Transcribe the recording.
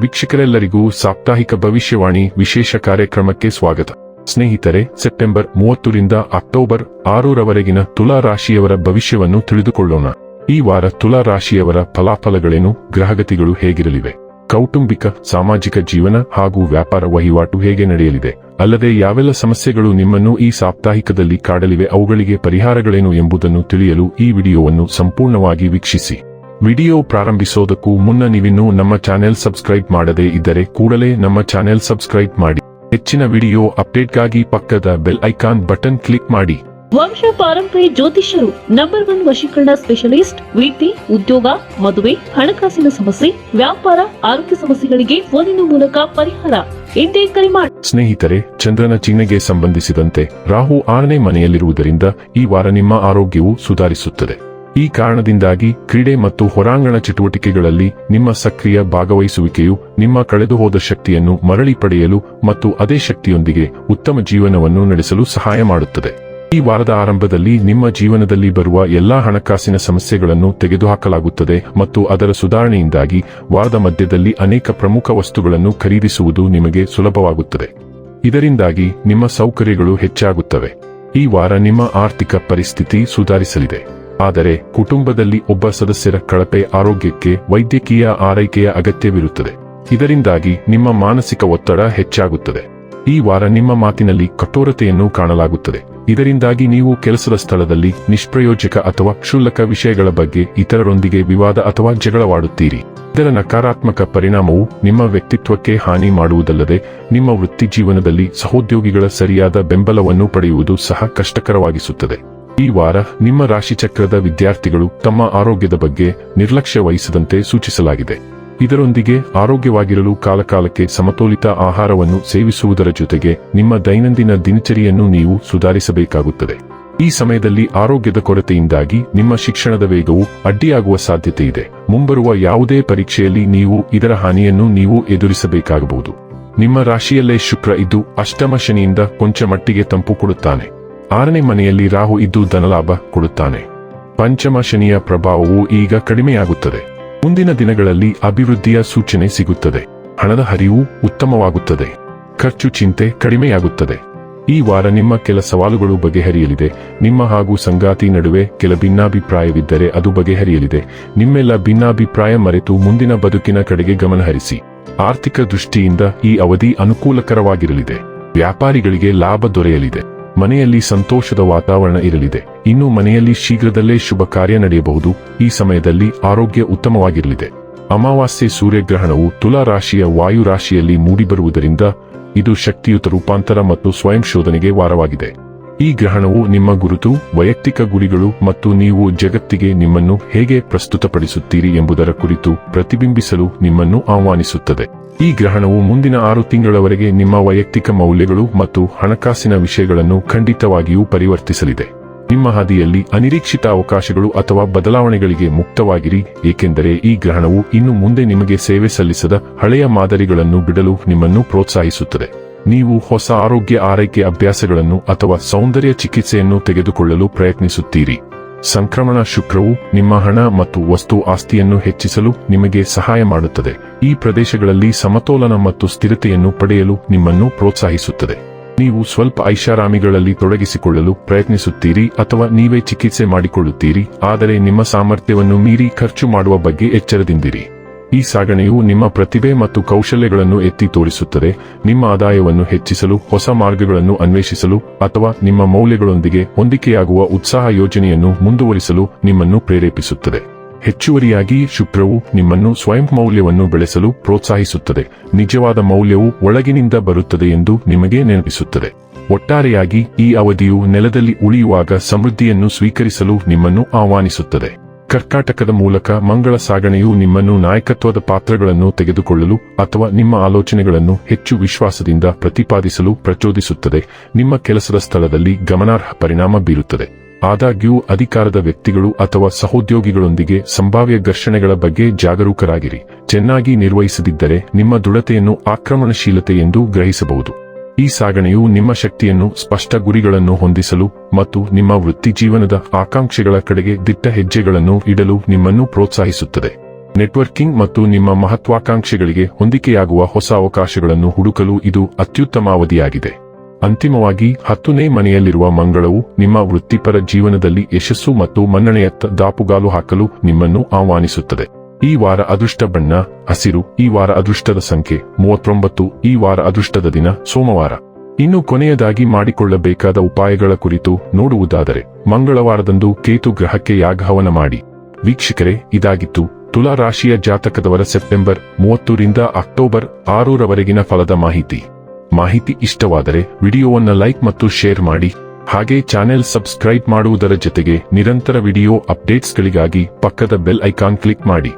ವೀಕ್ಷಕರೆಲ್ಲರಿಗೂ ಸಾಪ್ತಾಹಿಕ ಭವಿಷ್ಯವಾಣಿ ವಿಶೇಷ ಕಾರ್ಯಕ್ರಮಕ್ಕೆ ಸ್ವಾಗತ. ಸ್ನೇಹಿತರೆ, ಸೆಪ್ಟೆಂಬರ್ ಮೂವತ್ತರಿಂದ ಅಕ್ಟೋಬರ್ ಆರರವರೆಗಿನ ತುಲಾ ರಾಶಿಯವರ ಭವಿಷ್ಯವನ್ನು ತಿಳಿದುಕೊಳ್ಳೋಣ. ಈ ವಾರ ತುಲಾ ರಾಶಿಯವರ ಫಲಾಫಲಗಳೇನು, ಗ್ರಹಗತಿಗಳು ಹೇಗಿರಲಿವೆ? ಕೌಟುಂಬಿಕ, ಸಾಮಾಜಿಕ ಜೀವನ ಹಾಗೂ ವ್ಯಾಪಾರ ವಹಿವಾಟು ಹೇಗೆ ನಡೆಯಲಿದೆ? ಅಲ್ಲದೆ ಯಾವೆಲ್ಲ ಸಮಸ್ಯೆಗಳು ನಿಮ್ಮನ್ನು ಈ ಸಾಪ್ತಾಹಿಕದಲ್ಲಿ ಕಾಡಲಿವೆ, ಅವುಗಳಿಗೆ ಪರಿಹಾರಗಳೇನು ಎಂಬುದನ್ನು ತಿಳಿಯಲು ಈ ವಿಡಿಯೋವನ್ನು ಸಂಪೂರ್ಣವಾಗಿ ವೀಕ್ಷಿಸಿ. ವಿಡಿಯೋ ಪ್ರಾರಂಭಿಸೋದಕ್ಕೂ ಮುನ್ನ ನೀವಿನ್ನೂ ನಮ್ಮ ಚಾನೆಲ್ ಸಬ್ಸ್ಕ್ರೈಬ್ ಮಾಡದೇ ಇದ್ದರೆ ಕೂಡಲೇ ನಮ್ಮ ಚಾನೆಲ್ ಸಬ್ಸ್ಕ್ರೈಬ್ ಮಾಡಿ. ಹೆಚ್ಚಿನ ವಿಡಿಯೋ ಅಪ್ಡೇಟ್ಗಾಗಿ ಪಕ್ಕದ ಬೆಲ್ ಐಕಾನ್ ಬಟನ್ ಕ್ಲಿಕ್ ಮಾಡಿ. ವಂಶ ಪಾರಂಪರ್ಯ ಜ್ಯೋತಿಷ್ಯರು ನಂಬರ್ ಒನ್ ವಶೀಕರಣ ಸ್ಪೆಷಲಿಸ್ಟ್ ವಿದ್ಯೆ ಉದ್ಯೋಗ ಮದುವೆ ಹಣಕಾಸಿನ ಸಮಸ್ಯೆ ವ್ಯಾಪಾರ ಆರೋಗ್ಯ ಸಮಸ್ಯೆಗಳಿಗೆ ಫೋನಿನ ಮೂಲಕ ಪರಿಹಾರ. ಎಂದೇ ಕರೆ ಮಾಡಿ ಸ್ನೇಹಿತರೆ ಚಂದ್ರನ ಚಿಹ್ನೆಗೆ ಸಂಬಂಧಿಸಿದಂತೆ ರಾಹು ಆರನೇ ಮನೆಯಲ್ಲಿರುವುದರಿಂದ ಈ ವಾರ ನಿಮ್ಮ ಆರೋಗ್ಯವು ಸುಧಾರಿಸುತ್ತದೆ. ಈ ಕಾರಣದಿಂದಾಗಿ ಕ್ರೀಡೆ ಮತ್ತು ಹೊರಾಂಗಣ ಚಟುವಟಿಕೆಗಳಲ್ಲಿ ನಿಮ್ಮ ಸಕ್ರಿಯ ಭಾಗವಹಿಸುವಿಕೆಯು ನಿಮ್ಮ ಕಳೆದುಹೋದ ಶಕ್ತಿಯನ್ನು ಮರಳಿ ಪಡೆಯಲು ಮತ್ತು ಅದೇ ಶಕ್ತಿಯೊಂದಿಗೆ ಉತ್ತಮ ಜೀವನವನ್ನು ನಡೆಸಲು ಸಹಾಯ ಮಾಡುತ್ತದೆ. ಈ ವಾರದ ಆರಂಭದಲ್ಲಿ ನಿಮ್ಮ ಜೀವನದಲ್ಲಿ ಬರುವ ಎಲ್ಲಾ ಹಣಕಾಸಿನ ಸಮಸ್ಯೆಗಳನ್ನು ತೆಗೆದುಹಾಕಲಾಗುತ್ತದೆ ಮತ್ತು ಅದರ ಸುಧಾರಣೆಯಿಂದಾಗಿ ವಾರದ ಮಧ್ಯದಲ್ಲಿ ಅನೇಕ ಪ್ರಮುಖ ವಸ್ತುಗಳನ್ನು ಖರೀದಿಸುವುದು ನಿಮಗೆ ಸುಲಭವಾಗುತ್ತದೆ. ಇದರಿಂದಾಗಿ ನಿಮ್ಮ ಸೌಕರ್ಯಗಳು ಹೆಚ್ಚಾಗುತ್ತವೆ. ಈ ವಾರ ನಿಮ್ಮ ಆರ್ಥಿಕ ಪರಿಸ್ಥಿತಿ ಸುಧಾರಿಸಲಿದೆ. ಆದರೆ ಕುಟುಂಬದಲ್ಲಿ ಒಬ್ಬ ಸದಸ್ಯರ ಕಳಪೆ ಆರೋಗ್ಯಕ್ಕೆ, ವೈದ್ಯಕೀಯ ಆರೈಕೆಯ ಅಗತ್ಯವಿರುತ್ತದೆ. ಇದರಿಂದಾಗಿ ನಿಮ್ಮ ಮಾನಸಿಕ ಒತ್ತಡ ಹೆಚ್ಚಾಗುತ್ತದೆ. ಈ ವಾರ ನಿಮ್ಮ ಮಾತಿನಲ್ಲಿ ಕಠೋರತೆಯನ್ನು ಕಾಣಲಾಗುತ್ತದೆ. ಇದರಿಂದಾಗಿ ನೀವು ಕೆಲಸದ ಸ್ಥಳದಲ್ಲಿ ನಿಷ್ಪ್ರಯೋಜಕ ಅಥವಾ ಕ್ಷುಲ್ಲಕ ವಿಷಯಗಳ ಬಗ್ಗೆ ಇತರರೊಂದಿಗೆ ವಿವಾದ ಅಥವಾ ಜಗಳವಾಡುತ್ತೀರಿ. ಇದರ ನಕಾರಾತ್ಮಕ ಪರಿಣಾಮವು ನಿಮ್ಮ ವ್ಯಕ್ತಿತ್ವಕ್ಕೆ ಹಾನಿ ಮಾಡುವುದಲ್ಲದೆ, ನಿಮ್ಮ ವೃತ್ತಿ ಜೀವನದಲ್ಲಿ ಸಹೋದ್ಯೋಗಿಗಳ ಸರಿಯಾದ ಬೆಂಬಲವನ್ನು ಪಡೆಯುವುದು ಸಹ ಕಷ್ಟಕರವಾಗಿಸುತ್ತದೆ. ಈ ವಾರ ನಿಮ್ಮ ರಾಶಿಚಕ್ರದ ವಿದ್ಯಾರ್ಥಿಗಳು ತಮ್ಮ ಆರೋಗ್ಯದ ಬಗ್ಗೆ ನಿರ್ಲಕ್ಷ್ಯ ವಹಿಸದಂತೆ ಸೂಚಿಸಲಾಗಿದೆ. ಇದರೊಂದಿಗೆ ಆರೋಗ್ಯವಾಗಿರಲು ಕಾಲಕಾಲಕ್ಕೆ ಸಮತೋಲಿತ ಆಹಾರವನ್ನು ಸೇವಿಸುವುದರ ಜೊತೆಗೆ ನಿಮ್ಮ ದೈನಂದಿನ ದಿನಚರಿಯನ್ನು ನೀವು ಸುಧಾರಿಸಬೇಕಾಗುತ್ತದೆ. ಈ ಸಮಯದಲ್ಲಿ ಆರೋಗ್ಯದ ಕೊರತೆಯಿಂದಾಗಿ ನಿಮ್ಮ ಶಿಕ್ಷಣದ ವೇಗವು ಅಡ್ಡಿಯಾಗುವ ಸಾಧ್ಯತೆ ಇದೆ. ಮುಂಬರುವ ಯಾವುದೇ ಪರೀಕ್ಷೆಯಲ್ಲಿ ನೀವು ಇದರ ಹಾನಿಯನ್ನು ನೀವು ಎದುರಿಸಬೇಕಾಗಬಹುದು. ನಿಮ್ಮ ರಾಶಿಯಲ್ಲೇ ಶುಕ್ರ ಇದ್ದು ಅಷ್ಟಮ ಶನಿಯಿಂದ ಕೊಂಚ ಮಟ್ಟಿಗೆ ತಂಪು ಕೊಡುತ್ತಾನೆ. ಆರನೇ ಮನೆಯಲ್ಲಿ ರಾಹು ಇದ್ದು ಧನಲಾಭ ಕೊಡುತ್ತಾನೆ. ಪಂಚಮ ಶನಿಯ ಪ್ರಭಾವವು ಈಗ ಕಡಿಮೆಯಾಗುತ್ತದೆ. ಮುಂದಿನ ದಿನಗಳಲ್ಲಿ ಅಭಿವೃದ್ಧಿಯ ಸೂಚನೆ ಸಿಗುತ್ತದೆ. ಹಣದ ಹರಿವು ಉತ್ತಮವಾಗುತ್ತದೆ. ಖರ್ಚು ಚಿಂತೆ ಕಡಿಮೆಯಾಗುತ್ತದೆ. ಈ ವಾರ ನಿಮ್ಮ ಕೆಲ ಸವಾಲುಗಳು ಬಗೆಹರಿಯಲಿದೆ. ನಿಮ್ಮ ಹಾಗೂ ಸಂಗಾತಿ ನಡುವೆ ಕೆಲ ಭಿನ್ನಾಭಿಪ್ರಾಯವಿದ್ದರೆ ಅದು ಬಗೆಹರಿಯಲಿದೆ. ನಿಮ್ಮೆಲ್ಲ ಭಿನ್ನಾಭಿಪ್ರಾಯ ಮರೆತು ಮುಂದಿನ ಬದುಕಿನ ಕಡೆಗೆ ಗಮನಹರಿಸಿ ಆರ್ಥಿಕ ದೃಷ್ಟಿಯಿಂದ ಈ ಅವಧಿ ಅನುಕೂಲಕರವಾಗಿರಲಿದೆ. ವ್ಯಾಪಾರಿಗಳಿಗೆ ಲಾಭ ದೊರೆಯಲಿದೆ. ಮನೆಯಲ್ಲಿ ಸಂತೋಷದ ವಾತಾವರಣ ಇರಲಿದೆ. ಇನ್ನು ಮನೆಯಲ್ಲಿ ಶೀಘ್ರದಲ್ಲೇ ಶುಭ ಕಾರ್ಯ ನಡೆಯಬಹುದು. ಈ ಸಮಯದಲ್ಲಿ ಆರೋಗ್ಯ ಉತ್ತಮವಾಗಿರಲಿದೆ. ಅಮಾವಾಸ್ಯೆ ಸೂರ್ಯಗ್ರಹಣವು ತುಲಾ ರಾಶಿಯ ವಾಯು ರಾಶಿಯಲ್ಲಿ ಮೂಡಿಬರುವುದರಿಂದ ಇದು ಶಕ್ತಿಯುತ ರೂಪಾಂತರ ಮತ್ತು ಸ್ವಯಂ ಶೋಧನೆಗೆ ವಾರವಾಗಿದೆ. ಈ ಗ್ರಹಣವು ನಿಮ್ಮ ಗುರುತು, ವೈಯಕ್ತಿಕ ಗುರಿಗಳು ಮತ್ತು ನೀವು ಜಗತ್ತಿಗೆ ನಿಮ್ಮನ್ನು ಹೇಗೆ ಪ್ರಸ್ತುತಪಡಿಸುತ್ತೀರಿ ಎಂಬುದರ ಕುರಿತು ಪ್ರತಿಬಿಂಬಿಸಲು ನಿಮ್ಮನ್ನು ಆಹ್ವಾನಿಸುತ್ತದೆ. ಈ ಗ್ರಹಣವು ಮುಂದಿನ ಆರು ತಿಂಗಳವರೆಗೆ ನಿಮ್ಮ ವೈಯಕ್ತಿಕ ಮೌಲ್ಯಗಳು ಮತ್ತು ಹಣಕಾಸಿನ ವಿಷಯಗಳನ್ನು ಖಂಡಿತವಾಗಿಯೂ ಪರಿವರ್ತಿಸಲಿದೆ. ನಿಮ್ಮ ಹಾದಿಯಲ್ಲಿ ಅನಿರೀಕ್ಷಿತ ಅವಕಾಶಗಳು ಅಥವಾ ಬದಲಾವಣೆಗಳಿಗೆ ಮುಕ್ತವಾಗಿರಿ, ಏಕೆಂದರೆ ಈ ಗ್ರಹಣವು ಇನ್ನು ಮುಂದೆ ನಿಮಗೆ ಸೇವೆ ಸಲ್ಲಿಸದ ಹಳೆಯ ಮಾದರಿಗಳನ್ನು ಬಿಡಲು ನಿಮ್ಮನ್ನು ಪ್ರೋತ್ಸಾಹಿಸುತ್ತದೆ. ನೀವು ಹೊಸ ಆರೋಗ್ಯ ಆರೈಕೆ ಅಭ್ಯಾಸಗಳನ್ನು ಅಥವಾ ಸೌಂದರ್ಯ ಚಿಕಿತ್ಸೆಯನ್ನು ತೆಗೆದುಕೊಳ್ಳಲು ಪ್ರಯತ್ನಿಸುತ್ತೀರಿ. ಸಂಕ್ರಮಣ ಶುಕ್ರವು ನಿಮ್ಮ ಹಣ ಮತ್ತು ವಸ್ತು ಆಸ್ತಿಯನ್ನು ಹೆಚ್ಚಿಸಲು ನಿಮಗೆ ಸಹಾಯ ಮಾಡುತ್ತದೆ. ಈ ಪ್ರದೇಶಗಳಲ್ಲಿ ಸಮತೋಲನ ಮತ್ತು ಸ್ಥಿರತೆಯನ್ನು ಪಡೆಯಲು ನಿಮ್ಮನ್ನು ಪ್ರೋತ್ಸಾಹಿಸುತ್ತದೆ. ನೀವು ಸ್ವಲ್ಪ ಐಷಾರಾಮಿಗಳಲ್ಲಿ ತೊಡಗಿಸಿಕೊಳ್ಳಲು ಪ್ರಯತ್ನಿಸುತ್ತೀರಿ ಅಥವಾ ನೀವೇ ಚಿಕಿತ್ಸೆ ಮಾಡಿಕೊಳ್ಳುತ್ತೀರಿ, ಆದರೆ ನಿಮ್ಮ ಸಾಮರ್ಥ್ಯವನ್ನು ಮೀರಿ ಖರ್ಚು ಮಾಡುವ ಬಗ್ಗೆ ಎಚ್ಚರದಿಂದಿರಿ. ಈ ಸಾಗಣೆಯು ನಿಮ್ಮ ಪ್ರತಿಭೆ ಮತ್ತು ಕೌಶಲ್ಯಗಳನ್ನು ಎತ್ತಿ ತೋರಿಸುತ್ತದೆ. ನಿಮ್ಮ ಆದಾಯವನ್ನು ಹೆಚ್ಚಿಸಲು, ಹೊಸ ಮಾರ್ಗಗಳನ್ನು ಅನ್ವೇಷಿಸಲು ಅಥವಾ ನಿಮ್ಮ ಮೌಲ್ಯಗಳೊಂದಿಗೆ ಹೊಂದಿಕೆಯಾಗುವ ಉತ್ಸಾಹ ಯೋಜನೆಯನ್ನು ಮುಂದುವರಿಸಲು ನಿಮ್ಮನ್ನು ಪ್ರೇರೇಪಿಸುತ್ತದೆ. ಹೆಚ್ಚುವರಿಯಾಗಿ ಶುಕ್ರವು ನಿಮ್ಮನ್ನು ಸ್ವಯಂ ಮೌಲ್ಯವನ್ನು ಬೆಳೆಸಲು ಪ್ರೋತ್ಸಾಹಿಸುತ್ತದೆ. ನಿಜವಾದ ಮೌಲ್ಯವು ಒಳಗಿನಿಂದ ಬರುತ್ತದೆ ಎಂದು ನಿಮಗೆ ನೆನಪಿಸುತ್ತದೆ. ಒಟ್ಟಾರೆಯಾಗಿ ಈ ಅವಧಿಯು ನೆಲದಲ್ಲಿ ಉಳಿಯುವಾಗ ಸಮೃದ್ಧಿಯನ್ನು ಸ್ವೀಕರಿಸಲು ನಿಮ್ಮನ್ನು ಆಹ್ವಾನಿಸುತ್ತದೆ. ಕರ್ಕಾಟಕದ ಮೂಲಕ ಮಂಗಳ ಸಾಗಣೆಯು ನಿಮ್ಮನ್ನು ನಾಯಕತ್ವದ ಪಾತ್ರಗಳನ್ನು ತೆಗೆದುಕೊಳ್ಳಲು ಅಥವಾ ನಿಮ್ಮ ಆಲೋಚನೆಗಳನ್ನು ಹೆಚ್ಚು ವಿಶ್ವಾಸದಿಂದ ಪ್ರತಿಪಾದಿಸಲು ಪ್ರಚೋದಿಸುತ್ತದೆ. ನಿಮ್ಮ ಕೆಲಸದ ಸ್ಥಳದಲ್ಲಿ ಗಮನಾರ್ಹ ಪರಿಣಾಮ ಬೀರುತ್ತದೆ. ಆದಾಗ್ಯೂ, ಅಧಿಕಾರದ ವ್ಯಕ್ತಿಗಳು ಅಥವಾ ಸಹೋದ್ಯೋಗಿಗಳೊಂದಿಗೆ ಸಂಭಾವ್ಯ ಘರ್ಷಣೆಗಳ ಬಗ್ಗೆ ಜಾಗರೂಕರಾಗಿರಿ. ಚೆನ್ನಾಗಿ ನಿರ್ವಹಿಸದಿದ್ದರೆ ನಿಮ್ಮ ದೃಢತೆಯನ್ನು ಆಕ್ರಮಣಶೀಲತೆ ಎಂದು ಗ್ರಹಿಸಬಹುದು. ಈ ಸಾಗಣೆಯು ನಿಮ್ಮ ಶಕ್ತಿಯನ್ನು ಸ್ಪಷ್ಟ ಗುರಿಗಳನ್ನು ಹೊಂದಿಸಲು ಮತ್ತು ನಿಮ್ಮ ವೃತ್ತಿ ಜೀವನದ ಆಕಾಂಕ್ಷೆಗಳ ಕಡೆಗೆ ದಿಟ್ಟ ಹೆಜ್ಜೆಗಳನ್ನು ಇಡಲು ನಿಮ್ಮನ್ನು ಪ್ರೋತ್ಸಾಹಿಸುತ್ತದೆ. ನೆಟ್ವರ್ಕಿಂಗ್ ಮತ್ತು ನಿಮ್ಮ ಮಹತ್ವಾಕಾಂಕ್ಷೆಗಳಿಗೆ ಹೊಂದಿಕೆಯಾಗುವ ಹೊಸ ಅವಕಾಶಗಳನ್ನು ಹುಡುಕಲು ಇದು ಅತ್ಯುತ್ತಮ ಅವಧಿಯಾಗಿದೆ ಅಂತಿಮವಾಗಿ, ಹತ್ತನೇ ಮನೆಯಲ್ಲಿರುವ ಮಂಗಳವು ನಿಮ್ಮ ವೃತ್ತಿಪರ ಜೀವನದಲ್ಲಿ ಯಶಸ್ಸು ಮತ್ತು ಮನ್ನಣೆಯತ್ತ ದಾಪುಗಾಲು ಹಾಕಲು ನಿಮ್ಮನ್ನು ಆಹ್ವಾನಿಸುತ್ತದೆ. ಈ ವಾರ ಅದೃಷ್ಟ ಬಣ್ಣ, ಹಸಿರು, ಈ ವಾರ ಅದೃಷ್ಟದ ಸಂಖ್ಯೆ, ಮೂವತ್ತೊಂಬತ್ತು, ಈ ವಾರ ಅದೃಷ್ಟದ ದಿನ, ಸೋಮವಾರ. ಇನ್ನು ಕೊನೆಯದಾಗಿ ಮಾಡಿಕೊಳ್ಳಬೇಕಾದ ಉಪಾಯಗಳ ಕುರಿತು ನೋಡುವುದಾದರೆ, ಮಂಗಳವಾರದಂದು ಕೇತು ಗ್ರಹಕ್ಕೆ ಯಾಗಹವನ ಮಾಡಿ. ವೀಕ್ಷಕರೇ, ಇದಾಗಿತ್ತು. ತುಲಾ ರಾಶಿಯ ಜಾತಕದವರ ಸೆಪ್ಟೆಂಬರ್ ಮೂವತ್ತರಿಂದ ಅಕ್ಟೋಬರ್ ಆರೂರವರೆಗಿನ ಫಲದ ಮಾಹಿತಿ. ಮಾಹಿತಿ ಇಷ್ಟವಾದರೆ ವಿಡಿಯೋವನ್ನ ಲೈಕ್ ಮತ್ತು ಶೇರ್ ಮಾಡಿ. ಹಾಗೆ ಚಾನೆಲ್ ಸಬ್ಸ್ಕ್ರೈಬ್ ಮಾಡುವುದರ ಜೊತೆಗೆ ನಿರಂತರ ವಿಡಿಯೋ ಅಪ್ಡೇಟ್ಸ್ಗಳಿಗಾಗಿ ಪಕ್ಕದ ಬೆಲ್ ಐಕಾನ್ ಕ್ಲಿಕ್ ಮಾಡಿ.